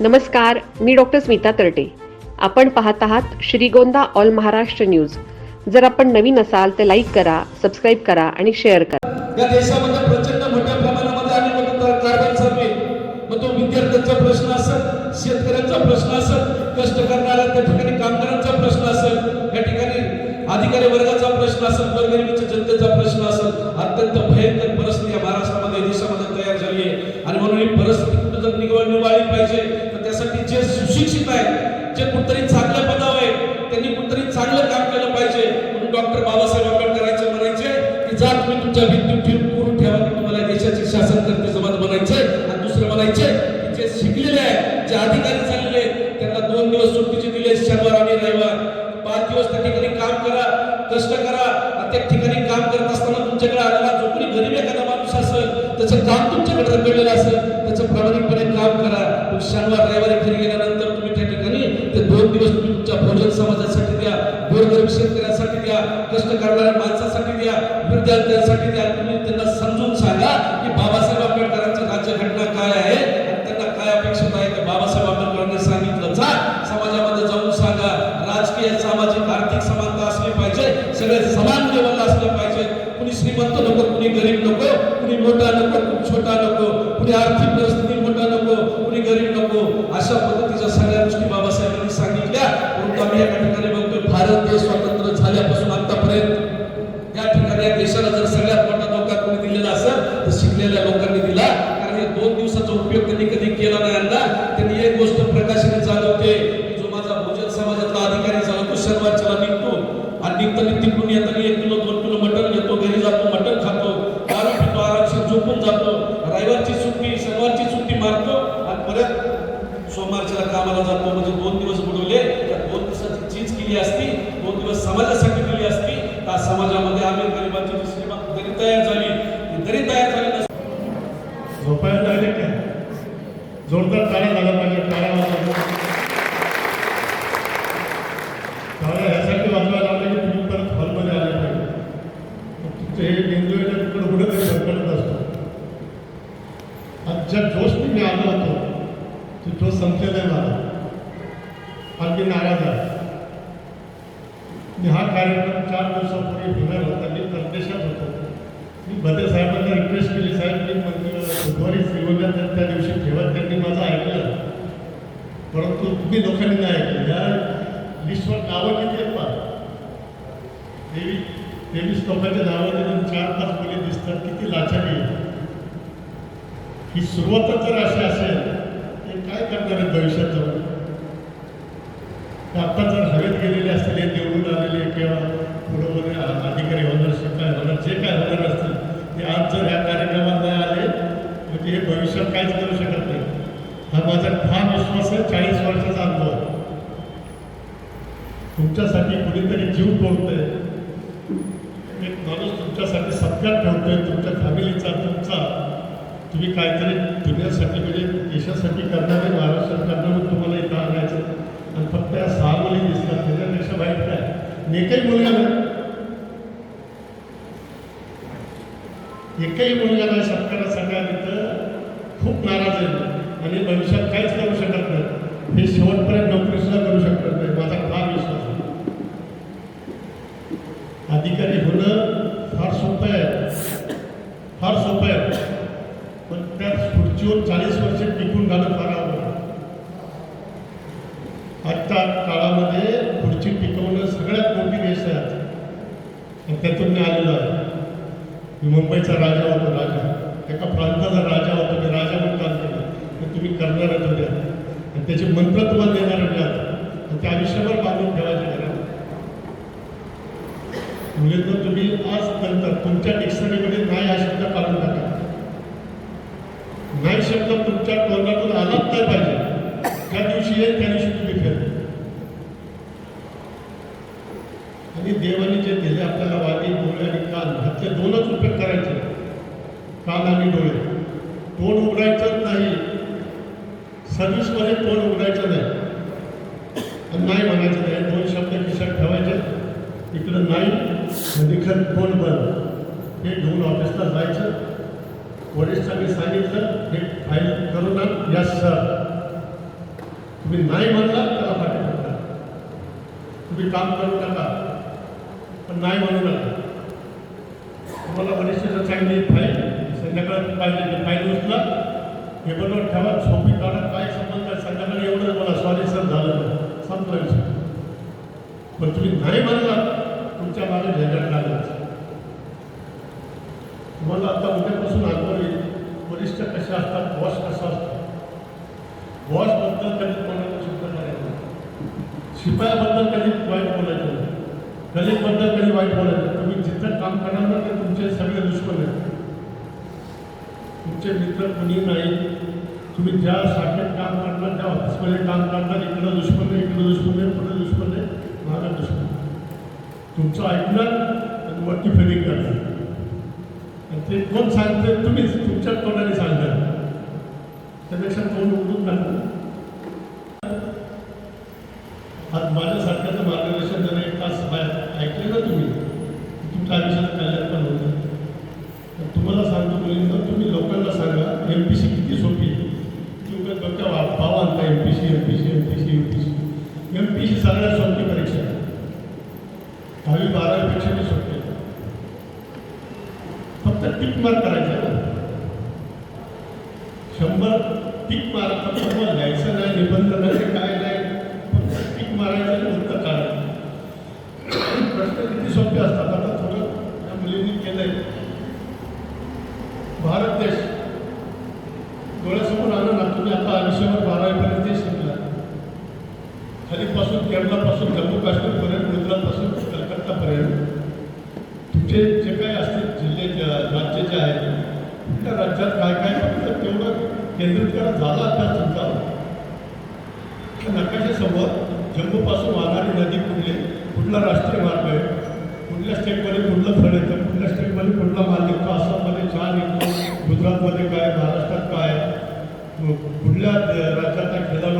नमस्कार मी डॉक्टर स्मिता तरटे. आपण पाहत आहात श्रीगोंदा ऑल महाराष्ट्र न्यूज. जर आपण नवीन असाल तर लाईक करा सबस्क्राईब करा आणि शेअर करा. या देशामध्ये प्रचंड मोठ्या प्रमाणामध्ये आणि मोठं कारभार चालू आहे. मग तो विद्यार्थ्यांचा प्रश्न असेल शेतकऱ्यांचा प्रश्न असेल कष्ट करणाऱ्या त्या ठिकाणी कामगारांचा प्रश्न असेल या ठिकाणी अधिकारी वर्गाचा प्रश्न असेल गोरगरिबीच्या जनतेचा प्रश्न असेल अत्यंत भयंकर परिस्थिती या महाराष्ट्रामध्ये देशामध्ये तयार झाली आहे. आणि म्हणून ही परिस्थिती कुठं जर निवड निवाळली पाहिजे त्यासाठी जे सुशिक्षित आहेत जे कुठतरी चांगल्या पदावर आहे त्यांनी कुठतरी चांगलं काम केलं पाहिजे. म्हणून डॉक्टर बाबासाहेब आंबेडकरांचे म्हणायचे की जा तुम्ही तुमच्या भिंती ठेवून करून ठेवा की तुम्हाला देशाचे शासन करते समाज बनायचे. आणि दुसरं म्हणायचे की जे शिकलेले आहेत जे अधिकारी झालेले आहेत त्यांना दोन दिवस सुट्टीचे दिले शनिवार आणि रविवार. पाच दिवस त्या ठिकाणी काम करा कष्ट करा आणि त्या ठिकाणी काम करत असताना तुमच्याकडे आलेला जो कोणी गरीब एखादा माणूस असेल त्याचं काम तुमच्याकडे रखडलेलं असेल त्याचं प्रामाणिकपणे काम करा. शनिवार रविवारी घरी गेल्यानंतर तुम्ही त्या ठिकाणी ते दोन दिवस तुम्ही तुमच्या भोजन समाजासाठी द्या गोरगरीब शेतकऱ्यांसाठी द्या कष्ट करणाऱ्या माणसासाठी द्या विद्यार्थ्यांसाठी द्या. तुम्ही त्यांना समजून सांगा की बाबासाहेब आंबेडकरांची राज्यघटना काय आहे? त्यांना काय अपेक्षित आहे ते बाबासाहेब आंबेडकरांनी सांगितलं. जा समाजामध्ये जाऊन सांगा. राजकीय सामाजिक आर्थिक समानता असली पाहिजे. सगळे समान लेवलला असले पाहिजे. कुणी श्रीमंत नको कुणी गरीब नको कुणी मोठा नको कुणी छोटा नको कुणी आर्थिक परिस्थिती मोठा नको कुणी गरीब नको अशा पद्धतीच्या सगळ्या गोष्टी बाबासाहेबांनी सांगितल्या परंतु आम्ही एका ठिकाणी बघतोय भारत देश स्वतंत्र झाल्यापासून आतापर्यंत या ठिकाणी या देशाला जर सगळ्यात मोठा धोका कोणी दिलेला असेल तर शिकलेल्या लोकांनी दिला कारण या दोन दिवसाचा उपयोग त्यांनी कधी केला नाही अण्णा त्यांनी एक गोष्ट प्रकाशाने जाणवते की जो माझा भोजन समाजातला अधिकारी झाला तो शनिवारच्याला निघतो आणि तिकडून येताना एक किलो दोन किलो मटण घेतो घरी जातो मटण खातो दारू पितो आरामशीर झोपून जातो. रविवारची सुट्टी शनिवारची सुट्टी मारतो आणि परत सोमवारच्या कामाला जातो. म्हणजे दोन दिवस बुडवले त्या दोन दिवसाची चीज केली असती दोन दिवस समाजासाठी केली असती त्या समाजामध्ये आम्ही गरिबांची दुसरी तरी तयार झाली. तरी तयार झाली झोपायला लागले काय? जोरदार टाळ्या झाला पाहिजे टाळ्या वाजवा टाळ्या ह्यासाठी वाजवायला लागले की तुम्ही परत हॉलमध्ये आले पाहिजे तुमचे हे बिंदू आहे तिकडे कुठे तरी भरकटत असतो आज ज्या जोशने मी आलो होतो तो जोश संपलेला आहे मला फार मी नाराज आहे मी हा कार्यक्रम चार दिवसापूर्वी होणार होता मी परदेशात होतो. मी भदे साहेबांना रिक्वेस्ट केली साहेब मी मंदिर बुधवारी श्रीगोंद्यात त्या दिवशी ठेवत त्यांनी माझं ऐकलं. परंतु तुम्ही लोकांनी नाही ऐकलं. या लिस्टवर नावं किती आहेत पा तेवीस तेवीस लोकांच्या नावाने चार पाच मुली दिसतात किती लाचारी आहे ही सुरुवातच जर अशी असेल तर काय करणार आहे भविष्यात? जाऊन आता जर हवेत गेलेले असतील निवडून आलेले किंवा पुढं अधिकारी होणार शिपाई होणार जे काय होणार असतील ते आज जर या कार्यक्रमात नाही आले म्हणजे हे भविष्यात काहीच करू शकत नाही. हा माझा फार विश्वास आहे चाळीस वर्षाचा अनुभव आहे. तुमच्यासाठी कुणीतरी जीव तोडतंय एक माणूस तुमच्यासाठी सत्कार ठेवतोय तुमच्या फॅमिलीचा तुमचा तुम्ही काहीतरी दुनियासाठी म्हणजे देशासाठी करणारे महाराष्ट्रात करणार तुम्हाला इथं आणायचं. आणि फक्त या सहा मुली दिसतात त्याच्यापेक्षा वाईट काय? एकही मुलगा नाही. एकही मुलगा नाही शेतकऱ्यासाठी सगळ्या तर खूप नाराज आहे. आणि भविष्यात काहीच करू शकत नाही. हे शेवटपर्यंत नोकरी सुद्धा करू शकत नाही. माझा फार विश्वास आहे. अधिकारी होणं फार सोपं आहे. फार सोपं आहे. त्या खुर्चीवर चाळीस वर्ष टिकून घालणं फार आवड आहे आजच्या काळामध्ये खुर्ची टिकवणं सगळ्यात मोठी देश आहे. आणि त्यातून मी आलेलो आहे. मी मुंबईचा राजा होतो राजा. एका प्रांताचा राजा होतो मी राजा म्हणून काम केलं. तर तुम्ही करणारा होते आणि त्याचे मंत्र तुम्हाला देणार होते आता. आणि ते आयुष्यभर बांधून ठेवायचे घरा मुलींना तुम्ही आज नंतर तुमच्या डिक्शनरीमध्ये नाही हा शब्द काढून टाका. शब्द तुमच्या तोंडातून आलाच नाही पाहिजे. त्या दिवशी येईल त्या दिवशी तुम्ही फेल आणि देवाने जे दिले आपल्याला वाणी डोळे आणि कान ह्याचे दोनच उपयोग करायचे. कान आणि डोळे. तोंड उघडायचंच नाही. सर्व्हिसमध्ये तोंड उघडायचं नाही. नाही म्हणायचं नाही. दोन शब्द खिशात ठेवायचे. इकडं नाही आणि इकडं तोंड बंद. हे घेऊन ऑफिसला जायचं. वरिष्ठांनी सांगितलं हे फाईल करून आण यस सर तुम्ही नाही म्हणला त्याला पाठी म्हणता. तुम्ही काम करू नका. पण नाही म्हणू नका. तुम्हाला वरिष्ठाचं चांगली फाईल संध्याकाळी पाहिजे फाईल उचला. हे बनवून ठेवा सोपी काढा. काय संबंध आहे? संध्याकाळी एवढंच मला सॉरी सर झालं संपलं विषय. पण तुम्ही नाही म्हणला तुमच्या मागे झेंडा लागला. तुम्हाला आता उद्यापासून आठवण वरिष्ठ कसे असतात बॉस कसा असतो? बॉसबद्दल कधी कोणाला शब्द करायचं शिपायाबद्दल कधी वाईट बोलायचं नाही. कधी वाईट बोलायचं तुम्ही जिथं काम करणार ना ते तुमचे सगळे दुश्मन आहेत. तुमचे मित्र कुणी नाही. तुम्ही ज्या शाखेत काम करणार त्या ऑफिसमध्ये काम करणार इकडं दुश्मन आहे इकडं दुश्मन आहे पुढे दुश्मन आहे महाराज दुश्मन आहे. तुमचं ऐकणार आणि वरती फेरी करणार. ते कोण सांगते तुम्हीच तुमच्या तोंडाने सांगता. त्यापेक्षा तोंड उघडून टाकणार आज माझ्यासारख्याचं मार्गदर्शन जर एक तास बाहेर ऐकले ना तुम्ही तुमच्या आयुष्यात कल्याण पण होतं. तर तुम्हाला सांगतो मुलींना तुम्ही लोकांना सांगा एम पी सी किती सोपी आहे. की उगाच बघता वा पाव आणता M P C M P C M P C M P C M P C सगळ्यात सोपी परीक्षा आहे. दहावी बारावीपेक्षा ती सोपी. पीक मार टिक करायचं शंभर टिक मारायचं फक्त तुम्हाला लिहायचं नाही निबंध नाही काय नाही. फक्त टिक मारायचं आणि उत्तर काढायचं. प्रश्न किती सोपे असतात आता थोडं त्या मुलींनी केलंय. भारत देश. डोळ्यासमोर आणून तुम्ही आता आयुष्यभर बारावीपर्यंत देश शिकला खालीपासून केरळापासून जम्मू काश्मीरपर्यंत गुजरातपासून कलकत्तापर्यंत तुमचे जे काही असतील जिल्हे जे- राज्य जे आहेत कुठल्या राज्यात काय काय फक्त तेवढं केंद्रित करा झाला अभ्यास तुमचा नकाशासमोर जम्मूपासून वाहणारी नदी कुठली कुठला राष्ट्रीय मार्ग आहे? कुठल्या स्टेटमध्ये कुठलं फळ येतं कुठल्या स्टेटमध्ये कुठला माल निघतो? आसाममध्ये चहा निघतो? गुजरातमध्ये काय महाराष्ट्रात काय कुठल्या राज्यात खेळाडू